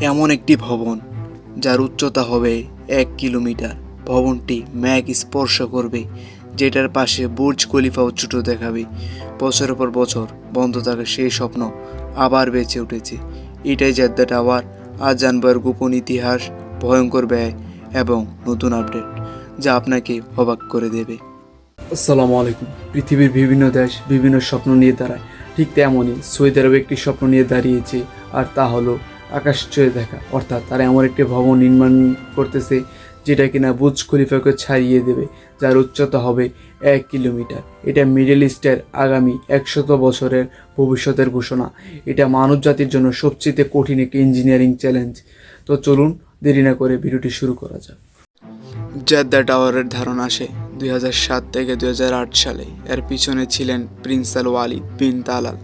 এমন একটি ভবন, যার উচ্চতা হবে এক কিলোমিটার। ভবনটি ম্যাগ স্পর্শ করবে, যেটার পাশে বুর্জ খলিফাও ছোট দেখাবে। বছরের পর বছর বন্ধ থাকা সেই স্বপ্ন আবার বেঁচে উঠেছে। এটাই জেদ্দা টাওয়ার, আজ জানবার গোপন ইতিহাস, ভয়ঙ্কর ব্যয় এবং নতুন আপডেট, যা আপনাকে অবাক করে দেবে। আসসালামু আলাইকুম। পৃথিবীর বিভিন্ন দেশ বিভিন্ন স্বপ্ন নিয়ে দাঁড়ায়। ঠিক তেমনই সৌদি আরব একটি স্বপ্ন নিয়ে দাঁড়িয়েছে, আর তা হলো আকাশ ছুঁয়ে দেখা। অর্থাৎ তারা এমন একটি ভবন নির্মাণ করতেছে যেটা কিনা বুজ খলিফাকে ছাড়িয়ে দেবে, যার উচ্চতা হবে এক কিলোমিটার। এটা মিডল ইস্টের আগামী একশত বছরের ভবিষ্যতের ঘোষণা। এটা মানব জাতির জন্য সবচেয়ে কঠিন একটি ইঞ্জিনিয়ারিং চ্যালেঞ্জ তো চলুন, দেরি না করে ভিডিওটি শুরু করা যাক। জেদ্দা টাওয়ারের ধারণা আসে, দুই সাত থেকে দু হাজার আট সালে এর পিছনে ছিলেন prince Al Waleed bin Talal.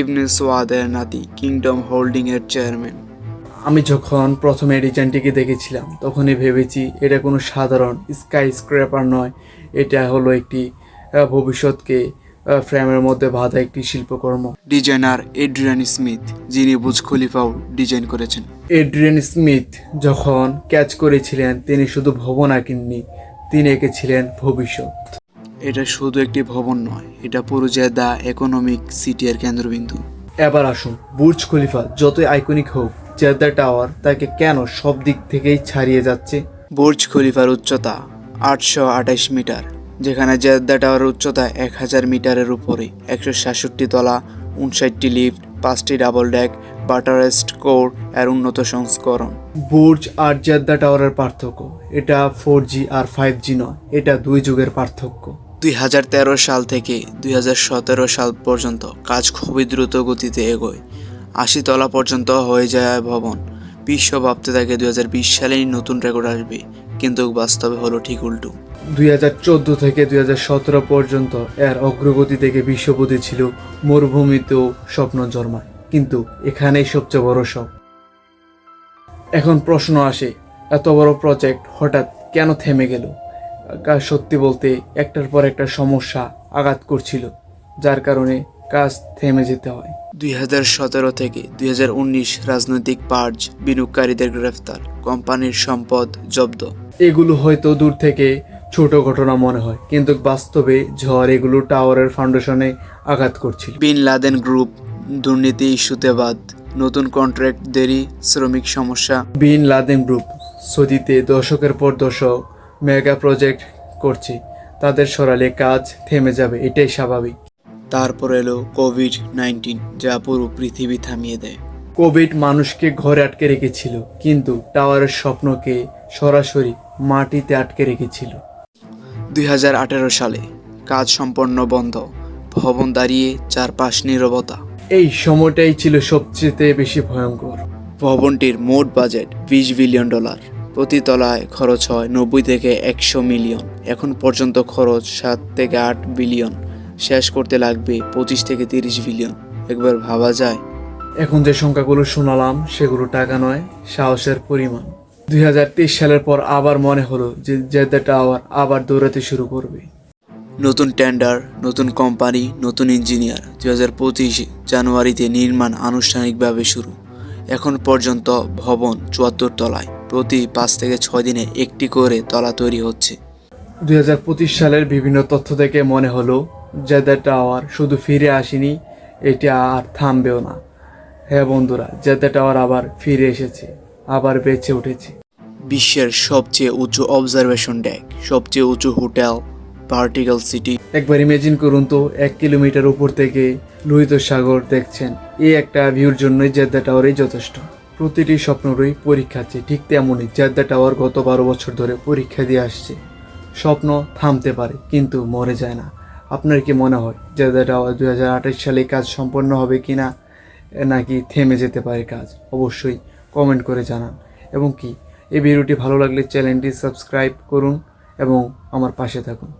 Ibn সোয়াদের নাতি কিংডম হোল্ডিং এর চেয়ারম্যান। আমি যখন প্রথমে ডিজাইনটিকে দেখেছিলাম তখনই ভেবেছি এটা কোনো সাধারণ স্কাই স্ক্র্যাপার নয়। এটা হলো একটি ভবিষ্যৎকে ফ্রেমের মধ্যে বাঁধা একটি শিল্পকর্ম। ডিজাইনার এড্রিয়ান স্মিথ যিনি বুজ খলিফাও ডিজাইন করেছেন। এড্রিয়ান স্মিথ যখন ক্যাচ করেছিলেন তিনি শুধু ভবন আঁকেননি তিনি এঁকেছিলেন ভবিষ্যৎ। এটা শুধু একটি ভবন নয় এটা পুরো জেদ্দা ইকোনমিক সিটি এর কেন্দ্রবিন্দু। এবার আসুন বুর্জ খলিফা যতই আইকনিক হোক জেদ্দা টাওয়ার তাকে কেন সব দিক থেকেই ছাড়িয়ে যাচ্ছে? বুর্জ খলিফার উচ্চতা আটশো আঠাইশ মিটার যেখানে জেদ্দা টাওয়ারের উচ্চতা এক হাজার মিটারের উপরে। একশো সাতষট্টি তলা উনষাটটি লিফট পাঁচটি ডাবল ডেক বাটারেস্ট কোর এর উন্নত সংস্করণ। বুর্জ আর জেদ্দা টাওয়ারের পার্থক্য এটা ফোর জি আর ফাইভ জি নয় এটা দুই যুগের পার্থক্য। দুই হাজার তেরো সাল থেকে দুই হাজার সতেরো সাল পর্যন্ত কাজ খুবই দ্রুত গতিতে এগোয়। আশি তলা পর্যন্ত হয়ে যায় ভবন। বিশ্ব ভাবতে থাকে দুই হাজার বিশ সালেই নতুন রেকর্ড আসবে, কিন্তু বাস্তবে হলো ঠিক উল্টো। দুই হাজার চোদ্দ থেকে দুই হাজার সতেরো পর্যন্ত এর অগ্রগতি থেকে বিশ্বপতি ছিল মরুভূমিতেও স্বপ্ন জন্মায়। কিন্তু এখানেই সবচেয়ে বড় সব এখন প্রশ্ন আসে, এত বড় প্রজেক্ট হঠাৎ কেন থেমে গেল? সত্যি বলতে একটার পর একটা সমস্যা আঘাত করছিল যার কারণে কাজ থেমে যেতে হয়। দুই হাজার সতেরো থেকে দুই হাজার উনিশ রাজনৈতিক পার্জ বিনিয়োগকারীদের গ্রেফতার কোম্পানির সম্পদ জব্দ। এগুলো হয়তো দূর থেকে ছোট ঘটনা মনে হয় কিন্তু বাস্তবে ঝড় এগুলো টাওয়ারের ফাউন্ডেশনে আঘাত করছিল। বিন লাদেন গ্রুপ দুর্নীতি ইস্যুতে বাদ নতুন কন্ট্রাক্ট দেরি শ্রমিক সমস্যা। বিন লাদেন গ্রুপ সৌদিতে দশকের পর দশক মেগা প্রজেক্ট করছে। তাদের সরালে কাজ থেমে যাবে এটাই স্বাভাবিক। তারপর এলো কোভিড নাইন্টিন যা পুরো পৃথিবী থামিয়ে দেয়। কোভিড মানুষকে ঘরে আটকে রেখেছিল কিন্তু টাওয়ারের স্বপ্নকে সরাসরি মাটিতে আটকে রেখেছিল। দুই হাজার আঠেরো সালে কাজ সম্পন্ন বন্ধ ভবন দাঁড়িয়ে চারপাশ নিরবতা। এই সময়টাই ছিল সবচেয়ে বেশি ভয়ঙ্কর। ভবনটির মোট বাজেট বিশ বিলিয়ন ডলার। প্রতি তলায় খরচ হয় নব্বই থেকে একশো মিলিয়ন। এখন পর্যন্ত খরচ সাত থেকে আট বিলিয়ন। শেষ করতে লাগবে পঁচিশ থেকে তিরিশ বিলিয়ন। একবার ভাবা যায়। এখন যে সংখ্যাগুলো শোনালাম সেগুলো টাকা নয় সাহসের পরিমাণ। দুই হাজার তেইশ সালের পর আবার মনে হলো যে জেদ্দা টাওয়ার আবার দৌড়াতে শুরু করবে। নতুন টেন্ডার নতুন কোম্পানি নতুন ইঞ্জিনিয়ার দুই হাজার পঁচিশ জানুয়ারিতে নির্মাণ আনুষ্ঠানিকভাবে শুরু। এখন পর্যন্ত ভবন চুয়াত্তর তলায়। প্রতি পাঁচ থেকে ছয় দিনে একটি করে তলা তৈরি হচ্ছে। দুই হাজার পঁচিশ সালের বিভিন্ন তথ্য থেকে মনে হলো জেদ্দা টাওয়ার শুধু ফিরে আসেনি এটা আর থামবেও না। হ্যাঁ বন্ধুরা জেদ্দা টাওয়ার আবার ফিরে এসেছে আবার বেঁচে উঠেছে। বিশ্বের সবচেয়ে উঁচু অবজারভেশন ডেক সবচেয়ে উঁচু হোটেল ভার্টিক্যাল সিটি একবার ইমেজিন করুন তো এক কিলোমিটার উপর থেকে লোহিত সাগর দেখছেন। এই একটা ভিউর জন্যই জেদ্দা টাওয়ারই যথেষ্ট। প্রতিটি স্বপ্নেরই পরীক্ষা আছে। ঠিক তেমনই জেদ্দা টাওয়ার গত বারো বছর ধরে পরীক্ষা দিয়ে আসছে। স্বপ্ন থামতে পারে, কিন্তু মরে যায় না। আপনার কি মনে হয় জেদ্দা টাওয়ার দু হাজার আঠাশ সালে কাজ সম্পন্ন হবে কি না নাকি থেমে যেতে পারে কাজ? অবশ্যই কমেন্ট করে জানান। এবং কি, এই ভিডিওটি ভালো লাগলে চ্যানেলটি সাবস্ক্রাইব করুন এবং আমার পাশে থাকুন।